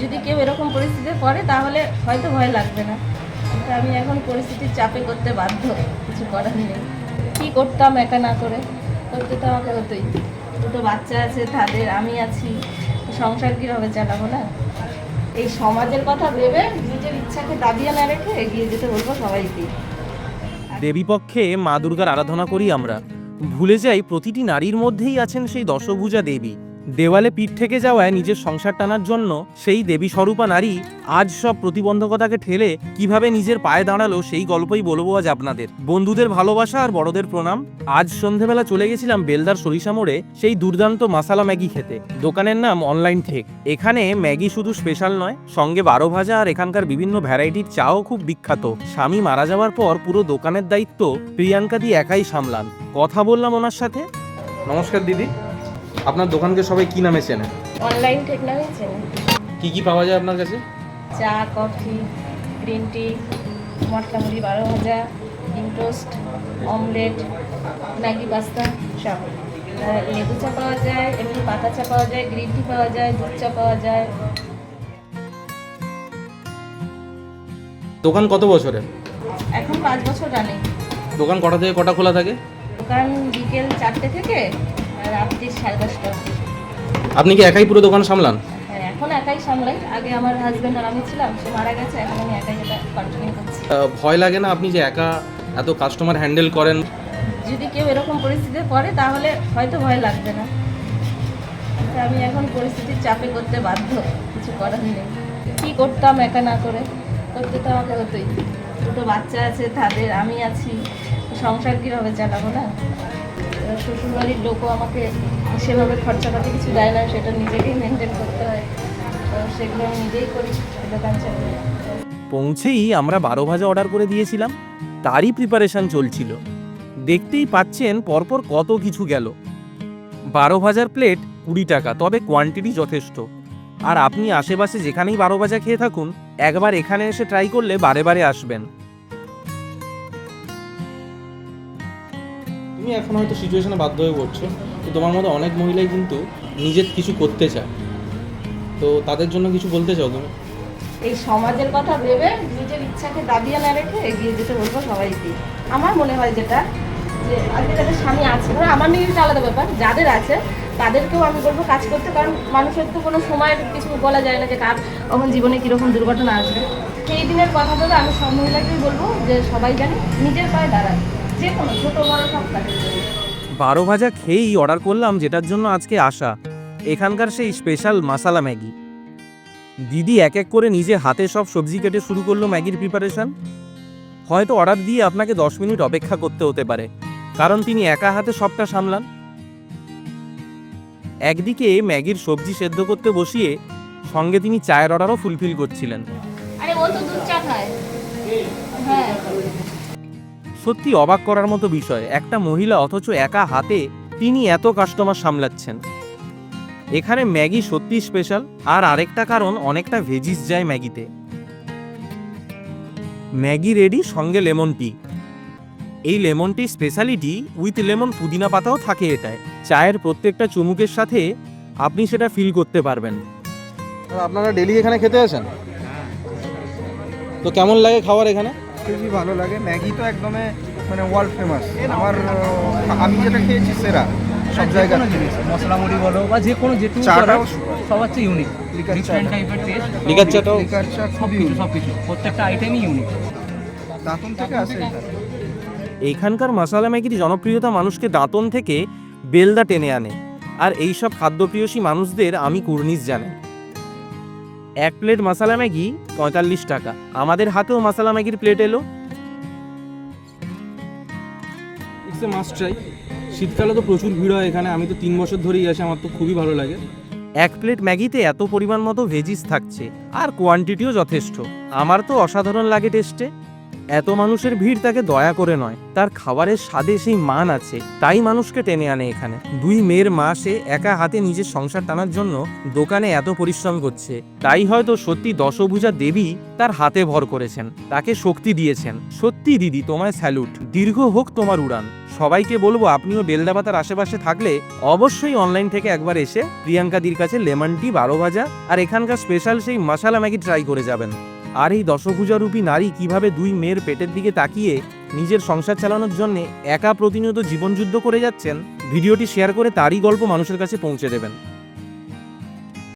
যদি কেউ এরকম পরিস্থিতিতে পড়ে, তাহলে হয়তো ভয় লাগবে না। কিন্তু আমি এখন পরিস্থিতির চাপে করতে বাধ্য। কিছু করার নেই। কী করতাম একা না করে? করতে তো আমাকে হতোই। দুটো বাচ্চা আছে, তাদের আমি আছি। সংসার কীভাবে চালাবো না? এই সমাজের কথা ভেবে নিজের ইচ্ছাকে দাবিয়ে না রেখে এগিয়ে যেতে বলব সবাইকে। দেবীপক্ষে মা দুর্গার আরাধনা করি আমরা। ভুলে যাই প্রতিটি নারীর মধ্যেই আছেন সেই দশভূজা দেবী। দেওয়ালে পিঠ থেকে যাওয়ায় নিজের সংসার টানার জন্য সেই দেবী স্বরূপা নারী আজ সব প্রতিবন্ধকতাকে ঠেলে কীভাবে নিজের পায়ে দাঁড়াল সেই গল্পই বলব আজ আপনাদের। বন্ধুদের ভালোবাসা আর বড়দের প্রণাম। আজ সন্ধেবেলা চলে গেছিলাম বেলদার সরিষা মোড়ে সেই দুর্দান্ত মাসালা ম্যাগি খেতে। দোকানের নাম অনলাইন ঠেক। এখানে ম্যাগি শুধু স্পেশাল নয়, সঙ্গে বারো ভাজা আর এখানকার বিভিন্ন ভ্যারাইটির চাও খুব বিখ্যাত। স্বামী মারা যাওয়ার পর পুরো দোকানের দায়িত্ব প্রিয়াঙ্কা দি একাই সামলান। কথা বললাম ওনার সাথে। নমস্কার দিদি। আপনার দোকানকে সবাই কি নামে চেনে? অনলাইন টেকনোলজি চেনে। কি কি পাওয়া যায় আপনার কাছে? চা কফি গ্রিন টি মটকা মুড়ি বারো ভাজা ডিম টোস্ট অমলেট ম্যাগি পাস্তা সব। লেবু চা পাওয়া যায় এমনি পাতা চা পাওয়া যায় গ্রিন টি পাওয়া যায় দুধ চা পাওয়া যায়। দোকান কত বছরের? এখন পাঁচ বছর রানিং দোকান কটা থেকে কটা খোলা থাকে? দোকান বিকেল চারটে থেকে রাত্রি সাড়ে দশটা। আপনি কি একাই পুরো দোকান সামলান? হ্যাঁ এখন একাই সামলাই। আগে আমার হাজব্যান্ড আর আমি ছিলাম সে মারা গেছে এখন আমি একাই এটা কন্টিনিউ করছি। ভয় লাগে না আপনি যে একা এত কাস্টমার হ্যান্ডেল করেন? যদি কেউ এরকম পরিস্থিতিতে পড়ে তাহলে হয়তো ভয় লাগবে না। আমি এখন পরিস্থিতির চাপে করতে বাধ্য কিছু করার নেই। কী করতাম একা না করে? করতে তো আমাকে হতোই। দুটো বাচ্চা আছে তাদের আমি আছি। সংসার কীভাবে চালাবো না? শ্বশুরবাড়ির লোকও আমাকে সেভাবে খরচাপাতি কিছু দেয় না, সেটা নিজেকেই মেনটেন করতে হয়। সেগুলো আমি নিজেই করি দোকান চালিয়ে পৌঁছেই আমরা বারো ভাজা অর্ডার করে দিয়েছিলাম। তারই প্রিপারেশন চলছিল। দেখতেই পাচ্ছেন পরপর কত কিছু গেল। বারো ভাজার প্লেট কুড়ি টাকা, তবে কোয়ান্টিটি যথেষ্ট। আর আপনি আশেপাশে যেখানেই বারো ভাজা খেয়ে থাকুন, একবার এখানে এসে ট্রাই করলে বারে বারে আসবেন। তুমি এখন হয়তো সিচুয়েশনে বাধ্য হয়ে পড়ছো। তো তোমার মতো অনেক মহিলাই কিন্তু নিজের কিছু করতে চায়। তো তাদের জন্য কিছু বলতে চাও তুমি? এই সমাজের কথা ভেবে নিজের ইচ্ছাকে দাবিয়ে না রেখে এগিয়ে যেতে বলব সবাইকে। আমার মনে হয় যেটা, যে আজকে যাদের স্বামী আছে ধরো আমার একটা আলাদা ব্যাপার, যাদের আছে, তাদেরকেও আমি বলব কাজ করতে, কারণ মানুষের তো কোনো সময়ের কিছু বলা যায় না যে কার কখন জীবনে কীরকম দুর্ঘটনা আসবে। সেই দিনের কথা ভেবে আমি সব মহিলাকেই বলব যে সবাই জানি, নিজের পায়ে দাঁড়ায় যে কোনো ছোটো বড় সব কাজে বারো ভাজা খেয়েই অর্ডার করলাম যেটার জন্য আজকে আসা এখানকার সেই স্পেশাল মাসালা ম্যাগি। দিদি এক এক করে নিজে হাতে সব সবজি কেটে শুরু করল ম্যাগির প্রিপারেশন হয়তো অর্ডার দিয়ে আপনাকে দশ মিনিট অপেক্ষা করতে হতে পারে কারণ তিনি একা হাতে সবটা সামলান। একদিকে ম্যাগির সবজি সেদ্ধ করতে বসিয়ে সঙ্গে তিনি চায়ের অর্ডারও ফুলফিল করছিলেন। আরে ও তো দুধ চা খায়? হ্যাঁ। সত্যি অবাক করার মতো বিষয়। একটা মহিলা অথচ একা হাতে তিনি এত কাস্টমার সামলাচ্ছেন। এখানে ম্যাগি সত্যি স্পেশাল আর আরেকটা কারণ, অনেকটা ভেজিস যায় ম্যাগিতে। ম্যাগি রেডি সঙ্গে লেমন টি এই lemon tea speciality with lemon পুদিনা পাতাও থাকে এটায়। চায়ের প্রত্যেকটা চুমুকের সাথে আপনি সেটা ফিল করতে পারবেন। আপনারা ডেলি এখানে খেতে আসেন? তো কেমন লাগে খাবার এখানে? খুবই ভালো লাগে। ম্যাগি তো একদমই মানে ওয়ার্ল্ড ফেমাস আমার আমি যেটা খেয়েছি সেরা সব জায়গায় জিনিস মশলা মুড়ি বলো বা যে কোনো যেটুকু চাটাও সবার চেয়ে ইউনিক ডিফারেন্ট টাইপের টেস্ট লিকার চাটাও লিকার চা সব কিছু সব কিছু প্রত্যেকটা আইটেমই ইউনিক দাঁতন থেকে আসে এটা। এইখানকার মশলা ম্যাগির জনপ্রিয়তা মানুষকে দাঁতন থেকে বেলদা টেনে আনে। আর এই সব খাদ্যপ্রিয়সী মানুষদের আমি কুর্নিশ জানাই। এক প্লেট মশালা ম্যাগি পঁয়তাল্লিশ টাকা। আমাদের হাতেও মশালা ম্যাগির প্লেট এলো। ইটস এ মাস্ট ট্রাই শীতকালে তো প্রচুর ভিড় হয় এখানে। আমি তো তিন বছর ধরেই আসি আমার তো খুবই ভালো লাগে। এক প্লেট ম্যাগিতে এত পরিমাণ মতো ভেজিস থাকছে আর কোয়ান্টিটিও যথেষ্ট। আমার তো অসাধারণ লাগে টেস্টে এত মানুষের ভিড় তাকে দয়া করে নয়। তার খাবারের স্বাদে সেই মান আছে। তাই মানুষকে টেনে আনে এখানে। দুই মেয়ের মা সে একা হাতে নিজের সংসার টানার জন্য দোকানে এত পরিশ্রম করছে। তাই হয়তো সত্যি দশভুজা দেবী তার হাতে ভর করেছেন। তাকে শক্তি দিয়েছেন। সত্যি দিদি, তোমায় স্যালুট। দীর্ঘ হোক তোমার উড়ান। সবাইকে বলব, আপনিও বেলদাপাতার আশেপাশে থাকলে অবশ্যই অনলাইন থেকে একবার এসে প্রিয়াঙ্কাদির কাছে লেমন টি, বারো ভাজা আর এখানকার স্পেশাল সেই মশালা ম্যাগি ট্রাই করে যাবেন। আর এই দশভূজারূপী নারী কীভাবে দুই মেয়ের পেটের দিকে তাকিয়ে নিজের সংসার চালানোর জন্য একা প্রতিনিয়ত জীবনযুদ্ধ করে যাচ্ছেন, ভিডিওটি শেয়ার করে তারই গল্প মানুষের কাছে পৌঁছে দেবেন।